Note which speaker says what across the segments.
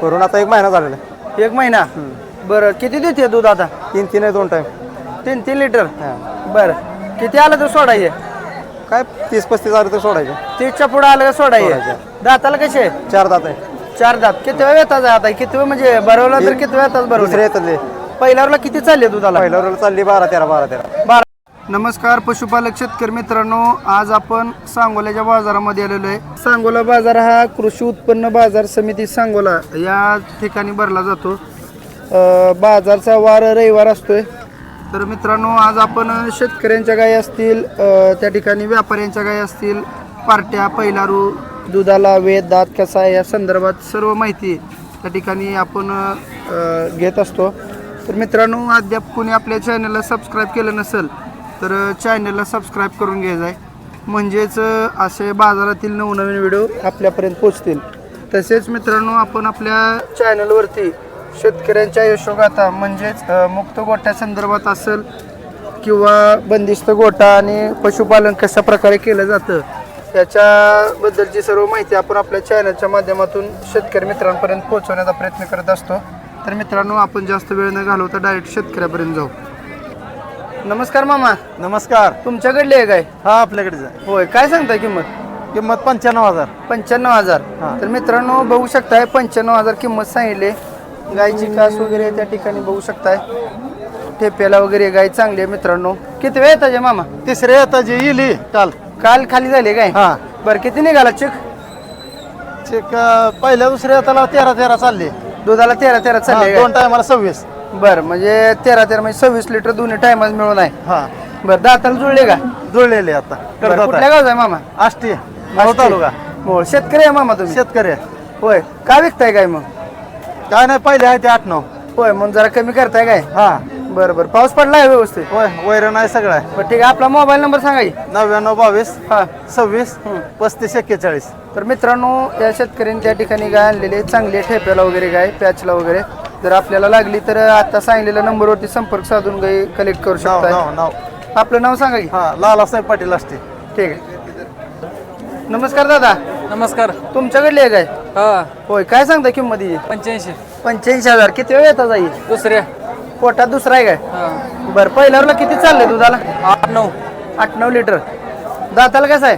Speaker 1: करून आता एक महिना झालेला आहे.
Speaker 2: एक महिना? बरं किती देते दूध आता?
Speaker 1: तीन तीन आहे दोन टाइम
Speaker 2: तीन तीन लिटर
Speaker 1: हां.
Speaker 2: बरं. किती आलं तर सोडायचे?
Speaker 1: काय तीस पस्तीस हजार तर सोडायचे.
Speaker 2: तीसच्या पुढे आलं का सोडायचे?
Speaker 1: सोडायचे.
Speaker 2: दाताला कसे?
Speaker 1: चार दात आहे.
Speaker 2: चार दात. किती वेळ येतात आता? किती वेळ म्हणजे भरवलं तर किती वेळ येतात
Speaker 1: दुसरे
Speaker 2: बरोबर
Speaker 1: येतात ते
Speaker 2: पहिल्यावरला किती चालले दुधाला?
Speaker 1: पहिल्यावर चालली बारा तेरा बारा तेरा.
Speaker 2: बारा नमस्कार पशुपालक शेतकरी मित्रांनो आज आपण सांगोल्याच्या बाजारामध्ये आलेलो आहे. सांगोला बाजार हा कृषी उत्पन्न बाजार समिती सांगोला या ठिकाणी भरला जातो. बाजारचा वार रविवार असतोय. तर मित्रांनो आज आपण शेतकऱ्यांच्या गायी असतील त्या ठिकाणी व्यापाऱ्यांच्या गायी असतील पार्ट्या पैलारू दुधाला वेद दात कसा या संदर्भात सर्व माहिती त्या ठिकाणी आपण घेत असतो. तर मित्रांनो अद्याप कोणी आपल्या चॅनलला सबस्क्राईब केलं नसेल तर चॅनलला सबस्क्राईब करून घ्यायचं आहे म्हणजेच असे बाजारातील नवनवीन व्हिडिओ आपल्यापर्यंत पोचतील तसेच मित्रांनो आपण आपल्या चॅनलवरती शेतकऱ्यांच्या यशोगाथा म्हणजेच मुक्त गोठ्या संदर्भात असेल किंवा बंदिस्त गोठा आणि पशुपालन कशा प्रकारे केलं जातं त्याच्याबद्दलची सर्व माहिती आपण आपल्या चॅनलच्या माध्यमातून शेतकरी मित्रांपर्यंत पोहोचवण्याचा प्रयत्न करत असतो. तर मित्रांनो आपण जास्त वेळ न घालवता डायरेक्ट शेतकऱ्यापर्यंत जाऊ. नमस्कार मामा.
Speaker 1: नमस्कार.
Speaker 2: तुमच्याकडले आहे काय?
Speaker 1: हा आपल्याकडेच आहे.
Speaker 2: होय काय सांगताय किंमत?
Speaker 1: किंमत पंच्याण्णव हजार.
Speaker 2: पंच्याण्णव हजार.
Speaker 1: हा.
Speaker 2: तर मित्रांनो बघू शकताय पंच्याण्णव हजार किंमत सांगितली. गायची कास वगैरे त्या ठिकाणी बघू शकताय. ठेप्याला वगैरे गाय चांगली आहे मित्रांनो. किती वेळ येताचे मामा?
Speaker 1: तिसरे आता जे येली काल.
Speaker 2: काल खाली झाले काय?
Speaker 1: हा.
Speaker 2: बरं किती निघाला चिक?
Speaker 1: चेक अं, पहिल्या दुसऱ्या त्याला तेरा तेरा चालली.
Speaker 2: दुधाला तेरा तेरा चालले
Speaker 1: दोन टायमाला सव्वीस.
Speaker 2: बरं म्हणजे तेरा तेरा म्हणजे सव्वीस लिटर दोन्ही टायमाच मिळून आहे.
Speaker 1: हा.
Speaker 2: बरं दाताला जुळले का?
Speaker 1: जुळलेले आता.
Speaker 2: बरं,
Speaker 1: करतात
Speaker 2: कुठल्या गावचा आहे मामा?
Speaker 1: आष्टी तालुका.
Speaker 2: शेतकरी आहे मामा तुम्ही?
Speaker 1: शेतकरी आहे.
Speaker 2: होय काय विकताय काय मग?
Speaker 1: काय नाही पहिले आहे ते आठ नऊ.
Speaker 2: होय मग जरा कमी करताय काय?
Speaker 1: हा.
Speaker 2: बरं बरं पाऊस पडला आहे व्यवस्थित?
Speaker 1: होय वैरण आहे सगळं आहे.
Speaker 2: बरं ठीक आहे आपला मोबाईल नंबर सांगा की.
Speaker 1: नव्याण्णव बावीस
Speaker 2: हा.
Speaker 1: सव्वीस. पस्तीस एक्केचाळीस.
Speaker 2: तर मित्रांनो या शेतकऱ्यांनी त्या ठिकाणी गाय आणलेली आहे चांगली आहे ठेप्याला वगैरे गाय पॅचला वगैरे जर आपल्याला लागली तर आता सांगलेल्या नंबरवरती संपर्क साधून गाय कलेक्ट करू
Speaker 1: नाव
Speaker 2: शकता
Speaker 1: नाव नाव.
Speaker 2: आपलं नाव सांगा की.
Speaker 1: हा लालासाहेब पाटील असते
Speaker 2: ठीक आहे. नमस्कार दादा.
Speaker 3: नमस्कार.
Speaker 2: तुमच्याकडली आहे काय?
Speaker 3: हा.
Speaker 2: होय काय सांगता किंमत ही?
Speaker 3: पंच्याऐंशी.
Speaker 2: पंच्याऐंशी हजार. किती वेळ येतात जाई
Speaker 3: दुसऱ्या.
Speaker 2: पोटात दुसरा आहे काय?
Speaker 3: हा.
Speaker 2: बरं पहिल्यावरला किती चाललंय दुधाला?
Speaker 3: आठ नऊ.
Speaker 2: आठ नऊ लिटर. दाताला कसं आहे?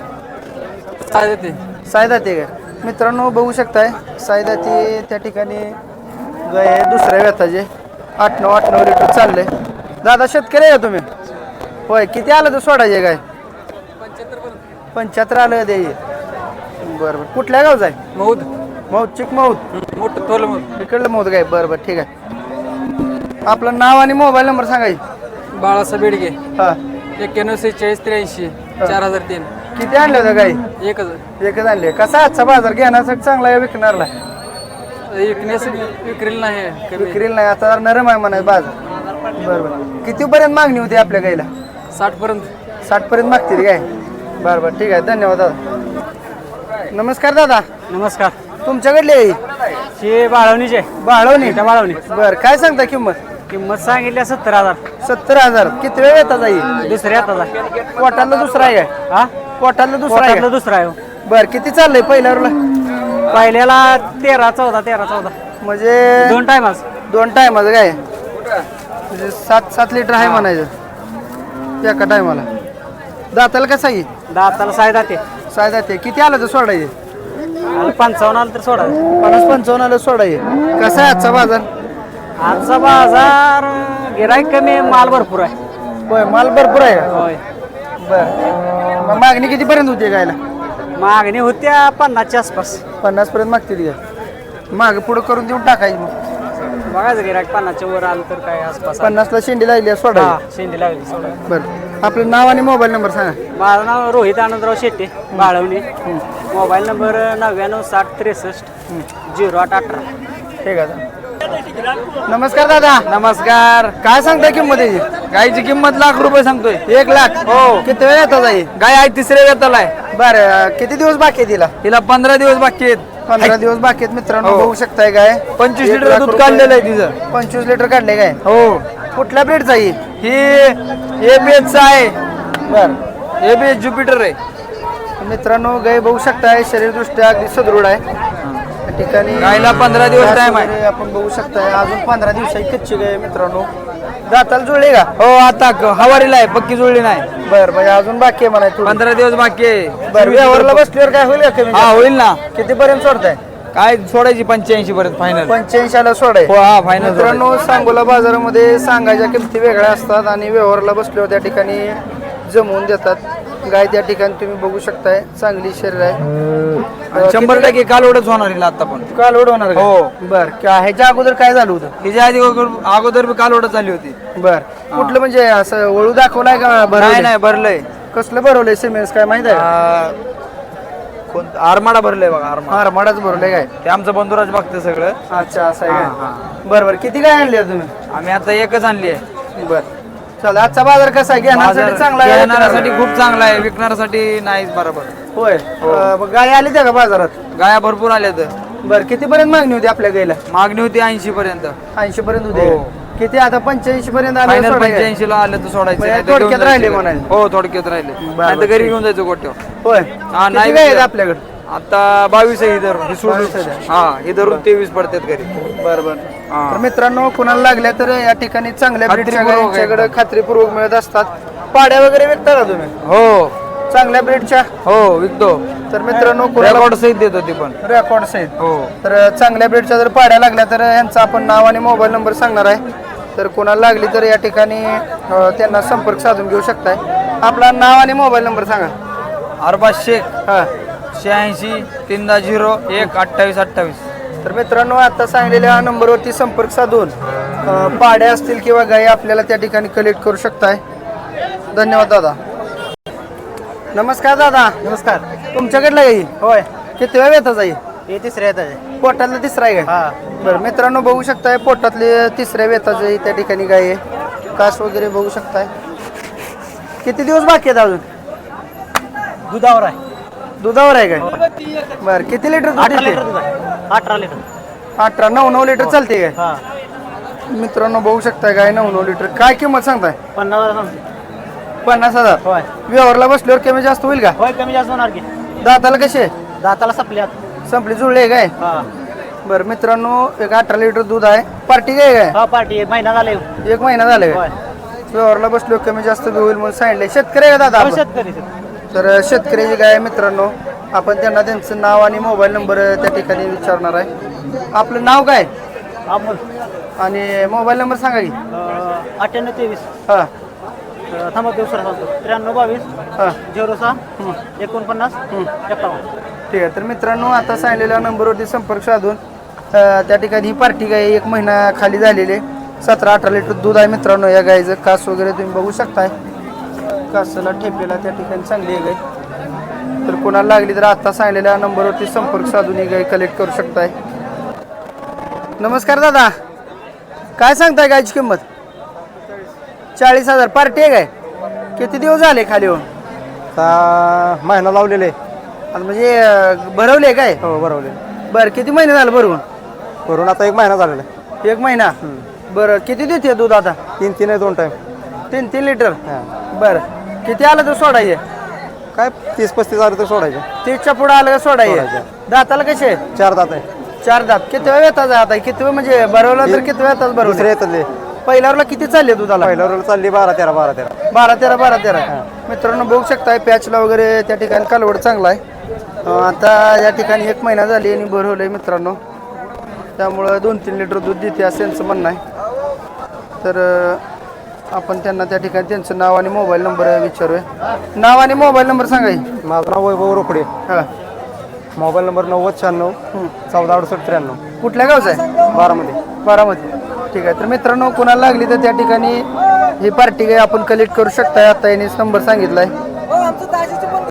Speaker 3: काय देते.
Speaker 2: सायदाती काय? मित्रांनो बघू शकताय. सायदाती त्या ठिकाणी गाय आहे दुसऱ्या व्यथाचे. आठ नऊ आठ नऊ लिटर चाललंय. दादा शेतकरी आहे का तुम्ही? होय किती आलं तर सोडायचे काय? पंच्याहत्तर आलं दे बरं बरं. कुठल्या गावचं आहे?
Speaker 3: मऊद
Speaker 2: मौत चिक मौत
Speaker 3: मोठं मग
Speaker 2: इकडलं मौत काय? बरं बरं ठीक आहे. आपलं नाव आणि मोबाईल नंबर सांगायची
Speaker 3: बाळासाहेब बेडगे.
Speaker 2: हां.
Speaker 3: एक्क्याण्णव सेहेचाळीस त्र्याऐंशी चार हजार तीन.
Speaker 2: किती आणले होते गाई?
Speaker 3: एकच.
Speaker 2: एकच आणले. कसा आजचा बाजार घेण्यासाठी चांगला आहे विकणारला?
Speaker 3: विकण्यास विक्रीला नाही कमी.
Speaker 2: विक्रीला नाही आता जरा नरम आहे म्हणाय बाजार. बरं बरं. कितीपर्यंत मागणी होती आपल्या गाईला?
Speaker 3: साठ पर्यंत
Speaker 2: साठ पर्यंत मागतील काय बरं बरं ठीक आहे. धन्यवाद दादा. नमस्कार दादा.
Speaker 3: नमस्कार.
Speaker 2: तुमच्याकडली आहे ही?
Speaker 3: हे बाळवणीचे
Speaker 2: बाळवणी?
Speaker 3: बाळवणी.
Speaker 2: बरं काय सांगता किंमत?
Speaker 3: किंमत सांगितली सत्तर हजार.
Speaker 2: सत्तर हजार. किती वेळ येतात जाई
Speaker 3: दुसऱ्या हाताचा
Speaker 2: पोटातला दुसरा आहे काय?
Speaker 3: हा?
Speaker 2: पोटातला दुसरा आहे?
Speaker 3: दुसरा आहे
Speaker 2: बरं किती चाललंय पहिल्यावरला?
Speaker 3: पहिल्याला तेरा चौदा तेरा चौदा.
Speaker 2: म्हणजे
Speaker 3: दोन टायमाच
Speaker 2: दोन टायमाचं काय? म्हणजे सात सात लिटर आहे म्हणायचं. एका टायमाला दाताला कसं आहे
Speaker 3: दाताला सायदा ते
Speaker 2: सायदा ते किती आलं तर सोडायचे?
Speaker 3: पंचावन्न आलं तर सोडा
Speaker 2: पन्नास पंचावन्न आलं सोडायचे. कसा आहे आजचा बाजार?
Speaker 3: आजचा बाजार गिराईक कमी आहे, माल भरपूर आहे.
Speaker 2: होय माल भरपूर आहे?
Speaker 3: होय.
Speaker 2: बरं. मग मागणी कितीपर्यंत होती गायला?
Speaker 3: मागणी होत्या पन्नासच्या आसपास.
Speaker 2: पन्नास पर्यंत मागते का माग पुढं करून देऊन टाकायची मग.
Speaker 3: बघायचं गिराईक पन्नासच्या वर आलं तर काय आसपास
Speaker 2: पन्नासला शेंडी लागली आहे,
Speaker 3: हा
Speaker 2: सोडायची
Speaker 3: शेंडी लागली सोडा
Speaker 2: बरं. आपलं नाव आणि मोबाईल नंबर सांगा.
Speaker 3: माझं नाव रोहित आनंदराव शेट्टे बाळवणी. मोबाईल नंबर नव्याण्णव साठ त्रेसष्ट झिरो आठ अठरा.
Speaker 2: ठीक आहे नमस्कार दादा.
Speaker 3: नमस्कार.
Speaker 2: काय सांगताय किंमत याची?
Speaker 3: गायची किंमत लाख रुपये सांगतोय.
Speaker 2: एक लाख.
Speaker 3: हो.
Speaker 2: किती वेळ येतात
Speaker 3: गाय आहे तिसऱ्या वेताला आहे
Speaker 2: बरं किती दिवस बाकी आहे तिला?
Speaker 3: तिला पंधरा दिवस बाकी आहेत.
Speaker 2: पंधरा दिवस बाकी आहेत मित्रांनो
Speaker 3: हो.
Speaker 2: बघू शकताय काय?
Speaker 3: पंचवीस
Speaker 2: एक
Speaker 3: लिटर
Speaker 2: लाख
Speaker 3: दूध
Speaker 2: रुपये.
Speaker 3: काढलेलं आहे तिचं.
Speaker 2: पंचवीस लिटर काढले काय?
Speaker 3: हो.
Speaker 2: कुठल्या ब्रेडचा आहे
Speaker 3: ही? एबीएचचा आहे.
Speaker 2: बर.
Speaker 3: एबीएच ज्युपिटर आहे.
Speaker 2: मित्रांनो गाय बघू शकताय शरीरदृष्ट्या अगदी सदृढ आहे. ठिकाणी
Speaker 4: गायला 15 दिवस
Speaker 2: घास
Speaker 4: time आहे.
Speaker 2: वगैरे आपण बघू शकताय. अजून पंधरा दिवसाची कच्ची गाय आहे मित्रांनो. दाताला जुळले का?
Speaker 4: हो आता क- हवारीला आहे पक्की जुळली नाही.
Speaker 2: बर म्हणजे अजून बाकी आहे म्हणाय थोडी
Speaker 4: पंधरा दिवस बाकी आहे.
Speaker 2: बर व्यवहारला बसल्यावर काय होईल का कमी
Speaker 4: हा होईल ना.
Speaker 2: किती पर्यंत सोडताय?
Speaker 4: काय सोडायची पंच्याऐंशी पर्यंत फायनल
Speaker 2: पंच्याऐंशीला सोडाय.
Speaker 4: हो हा फायनल
Speaker 2: मित्रांनो सांगोला बाजारामध्ये सांगायच्या किमती वेगळ्या असतात आणि व्यवहारला बसल्यावर त्या ठिकाणी जमवून देतात. गाय त्या ठिकाणी तुम्ही बघू शकताय. चांगली शरीर आहे.
Speaker 4: शंभर टक्के कालवडच होणार हिला आता पण.
Speaker 2: काल होणार का?
Speaker 4: हो.
Speaker 2: बर. का ह्याच्या अगोदर काय झालं होतं?
Speaker 4: हिच्या आधी अगोदर- अगोदर बी कालवडच झाली होती.
Speaker 2: बर. कुठलं म्हणजे असं वळू दाखवलाय का?
Speaker 4: नाही
Speaker 2: बरं
Speaker 4: नाही भरलंय.
Speaker 2: कसलं भरवलंय? सिमेंट काय माहीत आहे?
Speaker 4: आ, कोण आरमाडा भरलंय बघा आरमाडा.
Speaker 2: हा भरवलंय काय?
Speaker 4: ते आमचं बंधुराज बघते सगळं.
Speaker 2: अच्छा असं आहे
Speaker 4: हा,
Speaker 2: का? बर बर. किती काय आणले तुम्ही?
Speaker 4: आम्ही आता एकच आणली आहे.
Speaker 2: बर. चल आजचा बाजार कसा आहे? घेण्यासाठी चांगला आहे
Speaker 4: घेणाऱ्यासाठी खूप चांगला आहे. विकणाऱ्यासाठी नाहीच बरोबर.
Speaker 2: होय. अं, मग गाय आली त्या का बाजारात?
Speaker 4: गाया भरपूर आल्या तर
Speaker 2: बर किती पर्यंत मागणी होती आपल्या गायला
Speaker 4: मागणी होती ऐंशी पर्यंत
Speaker 2: ऐंशी पर्यंत होते.
Speaker 4: हो.
Speaker 2: किती आता पंच्याऐंशी पर्यंत आले
Speaker 4: फायनल? पंच्याऐंशी ला आलं तर सोडायचं.
Speaker 2: म्हणजे
Speaker 4: नाही तर घेऊन
Speaker 2: थोडक्यात
Speaker 4: जायचं
Speaker 2: राहिले
Speaker 4: घरी.
Speaker 2: म्हणायचं.
Speaker 4: हो थोडक्यात राहिले. नाही तर घरी घेऊन जायचं गोट्यावर.
Speaker 2: होय.
Speaker 4: हा,
Speaker 2: किती
Speaker 4: नाही
Speaker 2: गाय आहेत
Speaker 4: विकत.
Speaker 2: आपल्याकडे?
Speaker 4: आता बावीस आहे ही धरून ही
Speaker 2: बावीस
Speaker 4: सोडून
Speaker 2: आहे.
Speaker 4: हा ही धरून तेवीस पडतात घरी.
Speaker 2: बर बर.
Speaker 4: हा.
Speaker 2: तर मित्रांनो कुणाला लागल्या तर या ठिकाणी चांगल्या ब्रीडच्या
Speaker 4: खात्रीपूर्वक
Speaker 2: गायींच्याकडे
Speaker 4: एकदम.
Speaker 2: खात्रीपूर्वक मिळत असतात. पाड्या वगैरे विकता का तुम्ही?
Speaker 4: हो.
Speaker 2: चांगल्या ब्रीडच्या
Speaker 4: हो विकतो.
Speaker 2: तर मित्रांनो कुणाला
Speaker 4: रेकॉर्ड सहित देतो ती पण.
Speaker 2: रेकॉर्ड आहेत
Speaker 4: हो.
Speaker 2: तर चांगल्या ब्रीडच्या जर पाड्या लागल्या तर यांचा आपण नाव आणि मोबाईल नंबर सांगणार आहे. तर कोणाला लागली तर या ठिकाणी अं, त्यांना संपर्क साधून घेऊ शकताय. आपला नाव आणि मोबाईल नंबर सांगा.
Speaker 4: अरबा शेख.
Speaker 2: हां.
Speaker 4: शहाऐंशी तीन दहा झिरो एक अठ्ठावीस अठ्ठावीस.
Speaker 2: तर मित्रांनो आता सांगलेल्या नंबरवरती संपर्क साधून पाड्या असतील किंवा गायी आपल्याला त्या ठिकाणी कलेक्ट करू शकताय. धन्यवाद दादा. नमस्कार दादा. नमस्कार. तुमच्याकडलं गाई होय. किती वेळ येतात जाई
Speaker 1: हे तिसऱ्या येतात
Speaker 2: पोटातला तिसरा आहे का? बरं मित्रांनो बघू शकताय पोटातले तिसऱ्या वेताचं त्या ठिकाणी गाय आहे. कास वगैरे बघू शकताय. किती दिवस बाकी आहेत अजून?
Speaker 1: दुधावर आहे.
Speaker 2: दुधावर आहे काय बरं किती लिटर दूध देते?
Speaker 1: अठरा लिटर.
Speaker 2: अठरा नऊ नऊ लिटर चालते काय?
Speaker 1: हा.
Speaker 2: मित्रांनो बघू शकताय गाय नऊ नऊ लिटर. काय किंमत सांगताय?
Speaker 1: पन्नास हजार सांगतो
Speaker 2: पन्नास हजार.
Speaker 1: होय.
Speaker 2: व्यवहारला बसल्यावर कमी जास्त होईल का?
Speaker 1: होय कमी जास्त होणार की.
Speaker 2: दाताला कसे?
Speaker 1: दाताला सपल्यात
Speaker 2: संपली जुळले काय?
Speaker 1: हा.
Speaker 2: बरं मित्रांनो एक अठरा लिटर दूध आहे. पार्टी काय काय
Speaker 1: हा पार्टी. महिना झाले
Speaker 2: एक महिना झाला काय? व्यवहारला बसलो कमी जास्त बी होईल म्हणून सांगितले शेतकरी आहे का दादा आपण?
Speaker 1: शेतकरी
Speaker 2: तर शेतकऱ्याची गाय आहे मित्रांनो? आपण त्यांना त्यांचं नाव आणि मोबाईल नंबर त्या ठिकाणी विचारणार आहे. आपलं नाव काय?
Speaker 1: अमोल.
Speaker 2: आणि मोबाईल नंबर सांगा की.
Speaker 1: अठ्ठ्याण्णव तेवीस.
Speaker 2: हां.
Speaker 1: थांबा दिवसाला सांगतो त्र्याण्णव बावीस.
Speaker 2: हां.
Speaker 1: झिरो सहा. एकोणपन्नास. एकावन्न.
Speaker 2: ठीक आहे तर मित्रांनो आता सांगलेल्या नंबरवरती संपर्क साधून त्या ठिकाणी ही पार्टी गाय एक महिना खाली झालेली आहे. सतरा अठरा लिटर दूध आहे मित्रांनो या गायचं कास वगैरे तुम्ही बघू शकताय. कासाला ठेपलेला त्या ठिकाणी चांगली आहे गाय तर कोणाला लागली तर आता सांगलेल्या नंबरवरती संपर्क साधून ही गाय कलेक्ट करू शकताय. नमस्कार दादा. काय सांगताय गायची किंमत? चाळीस हजार. पार्टी आहे काय? किती दिवस झाले खाली होऊन
Speaker 1: महिना लावलेले
Speaker 2: आणि म्हणजे अं, भरवले काय?
Speaker 1: हो बरोबर
Speaker 2: बरं किती महिने झालं भरवून
Speaker 1: करून आता एक महिना झालेला आहे.
Speaker 2: एक महिना? बरं किती देते दूध आता?
Speaker 1: तीन तीन आहे दोन टाइम
Speaker 2: तीन तीन लिटर? बरं. किती आलं तर सोडायचे?
Speaker 1: काय? तीस पस्तीस हजार तर सोडायचे.
Speaker 2: तीसच्या पुढे आलं का सोडायचे?
Speaker 1: सोडायचे.
Speaker 2: दाताला कसे?
Speaker 1: चार दात आहे.
Speaker 2: चार दात. किती वेळ येतात आता? किती वेळ म्हणजे भरवलं तर किती वेळ येतात
Speaker 1: दुसरे
Speaker 2: भरवलं
Speaker 1: येतात ते.
Speaker 2: पहिल्यावरला किती चालले दुधाला?
Speaker 1: पहिल्या रोल चालली बारा तेरा बारा तेरा.
Speaker 2: बारा तेरा बारा तेरा. मित्रांनो बघू शकताय पॅचला वगैरे त्या ठिकाणी कालवड चांगला आहे. अं, आता या ठिकाणी एक महिना झाली आणि भरवलंय मित्रांनो. त्यामुळं दोन तीन लिटर दूध देते असं यांचं म्हणणं आहे. तर अं, आपण त्यांना त्या ठिकाणी त्यांचं नाव आणि मोबाईल नंबर विचारूया. नाव आणि मोबाईल नंबर सांगा की.
Speaker 1: माझं नाव वैभव रोकडे.
Speaker 2: हा.
Speaker 1: मोबाईल नंबर नव्वद शहाण्णव चौदा अडुसष्ट त्र्याण्णव.
Speaker 2: कुठल्या गावचं आहे?
Speaker 1: बारामध्ये
Speaker 2: बारामती. ठीक आहे. तर मित्रांनो कोणाला लागली तर त्या ठिकाणी ही पार्टी काही आपण कलेक्ट करू शकताय. आता यांनीच नंबर सांगितलाय.